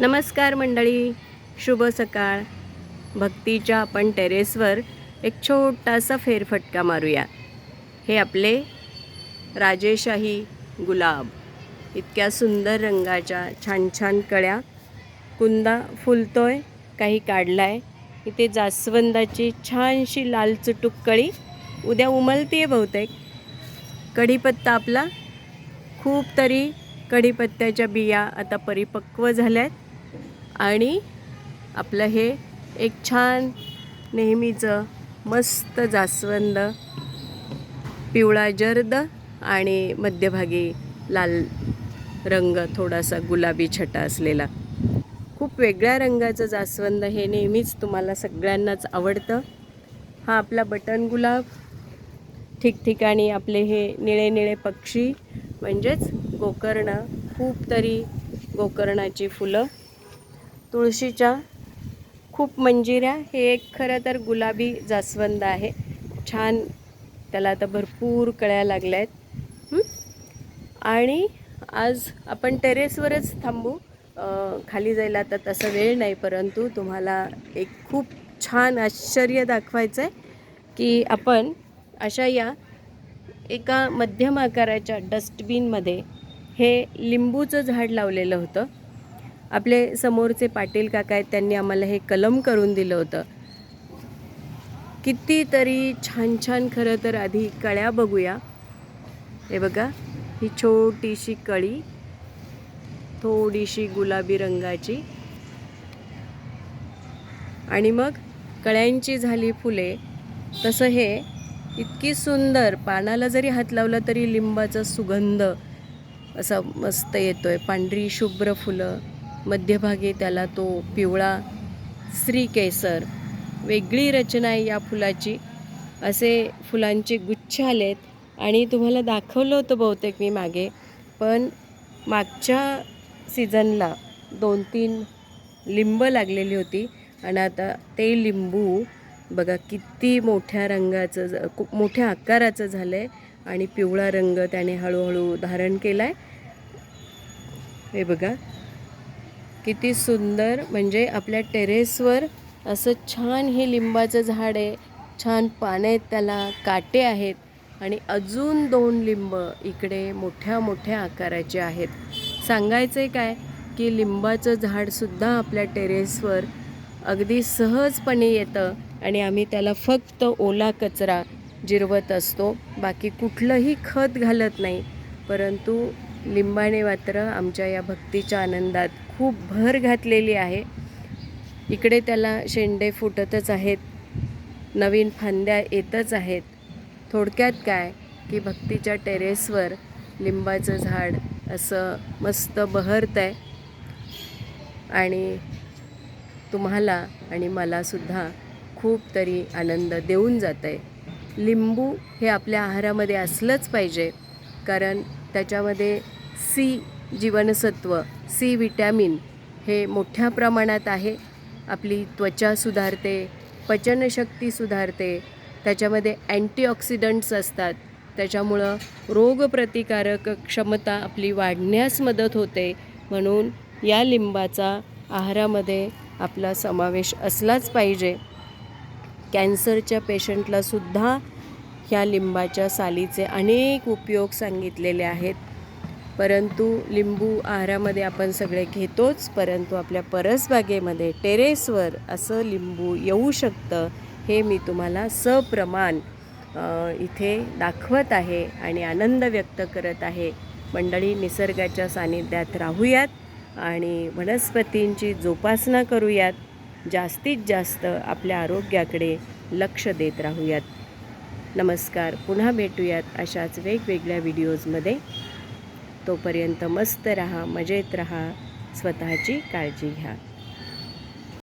नमस्कार मंडळी शुभ सकाळ. भक्तीच्या आपण टेरेसवर एक छोटासा फेरफटका मारूया. हे आपले राजेशाही गुलाब. इतक्या सुंदर रंगाच्या छान छान कळ्या. कुंदा फुलतोय काही काढलाय. इथे जास्वंदाची छानशी लाल चुटूक कळी. उद्या उमलतीये बहुतेक. कढीपत्ता आपला. खूप तरी कढीपत्त्याच्या बिया आता परिपक्व झाल्या आहेत आणि आपलं हे एक छान नेहमीचं मस्त जास्वंद पिवळा जर्द आणि मध्यभागी लाल रंग थोडासा गुलाबी छटा असलेला. खूप वेगळ्या रंगाचं जास्वंद हे नेहमीच तुम्हाला सगळ्यांनाच आवडतं. हा आपला बटन गुलाब ठिकठिकाणी आपले हे निळे निळे पक्षी म्हणजेच गोकर्ण खूप तरी गोकर्णाची फुलं तुळशीच्या खूप मंजिऱ्या हे एक खरं तर गुलाबी जास्वंद आहे. छान त्याला आता भरपूर कळ्या लागल्या आहेत आणि आज आपण टेरेसवरच थांबू. खाली जायला आता तसा वेळ नाही परंतु तुम्हाला एक खूप छान आश्चर्य दाखवायचं आहे की आपण अशा या एका मध्यम आकाराच्या डस्टबिनमध्ये हे लिंबूचं झाड लावलेलं होतं. आपले समोरचे पाटील काका आहेत त्यांनी आम्हाला हे कलम करून दिलं होतं. कितीतरी छान छान खरं तर आधी कळ्या बघूया. हे बघा ही छोटीशी कळी थोडीशी गुलाबी रंगाची. आणि मग कळ्यांची झाली फुले. तसं हे इतकी सुंदर पानाला जरी हात लावला तरी लिंबाचा सुगंध असा मस्त येतोय. पांढरी शुभ्र फुलं. मध्यभागी त्याला तो पिवळा श्रीकेसर वेगळी रचना आहे या फुलाची. असे फुलांचे गुच्छ आलेत. आणि तुम्हाला दाखवलं होतं बहुतेक मी मागे. पण मागच्या सीझनला दोन तीन लिंब लागलेली होती. आणि आता ते लिंबू बघा किती मोठ्या रंगाचं ज- खूप मोठ्या आकाराचं झालं आहे आणि पिवळा रंग त्याने हळूहळू धारण केला आहे हे बघा. किती सुंदर म्हणजे आपल्या टेरेसवर असं छान हे लिंबाचं झाड आहे. छान पाने आहेत त्याला काटे आहेत आणि अजून दोन लिंब इकडे मोठ्या मोठ्या आकाराचे आहेत. सांगायचं आहे काय की लिंबाचं झाडसुद्धा आपल्या टेरेसवर अगदी सहजपणे येतं आणि आम्ही त्याला फक्त ओला कचरा जिरवत असतो. बाकी कुठलंही खत घालत नाही. परंतु लिंबाने मात्र आमच्या या भक्तीच्या आनंदात खूप भर घातलेली आहे. इकडे त्याला शेंडे फुटतच आहेत. नवीन फांद्या येतच आहेत. थोडक्यात काय? की भक्तीच्या टेरेसवर लिंबाचं झाड असं मस्त बहरतं आहे आणि तुम्हाला आणि मलासुद्धा खूप तरी आनंद देऊन जातं आहे लिंबू हे आपल्या आहारामध्ये असलंच पाहिजे. कारण त्याच्यामध्ये सी जीवनसत्व सी विटॅमिन हे मोठ्या प्रमाणात आहे. आपली त्वचा सुधारते पचनशक्ती सुधारते त्याच्यामध्ये अँटीऑक्सिडंट्स असतात. त्याच्यामुळं रोगप्रतिकारक क्षमता आपली वाढण्यास मदत होते. म्हणून या लिंबाचा आहारामध्ये आपला समावेश असलाच पाहिजे. कॅन्सरच्या पेशंटलासुद्धा ह्या लिंबाच्या सालीचे अनेक उपयोग सांगितलेले आहेत. परंतु लिंबू आहारामध्ये आपण सगळे घेतोच परंतु आपल्या परसबागेमध्ये टेरेसवर असं लिंबू येऊ शकतं हे मी तुम्हाला सप्रमाण इथे दाखवत आहे आणि आनंद व्यक्त करत आहे. मंडळी निसर्गाच्या सानिध्यात राहूयात आणि वनस्पतींची जोपासना करूयात. जास्तीत जास्त आपल्या आरोग्याकडे लक्ष देत राहूयात. नमस्कार पुन्हा भेटूयात अशाच वेगवेगळ्या व्हिडिओजमध्ये. तोपर्यंत मस्त रहा मजेत रहा स्वतःची काळजी घ्या.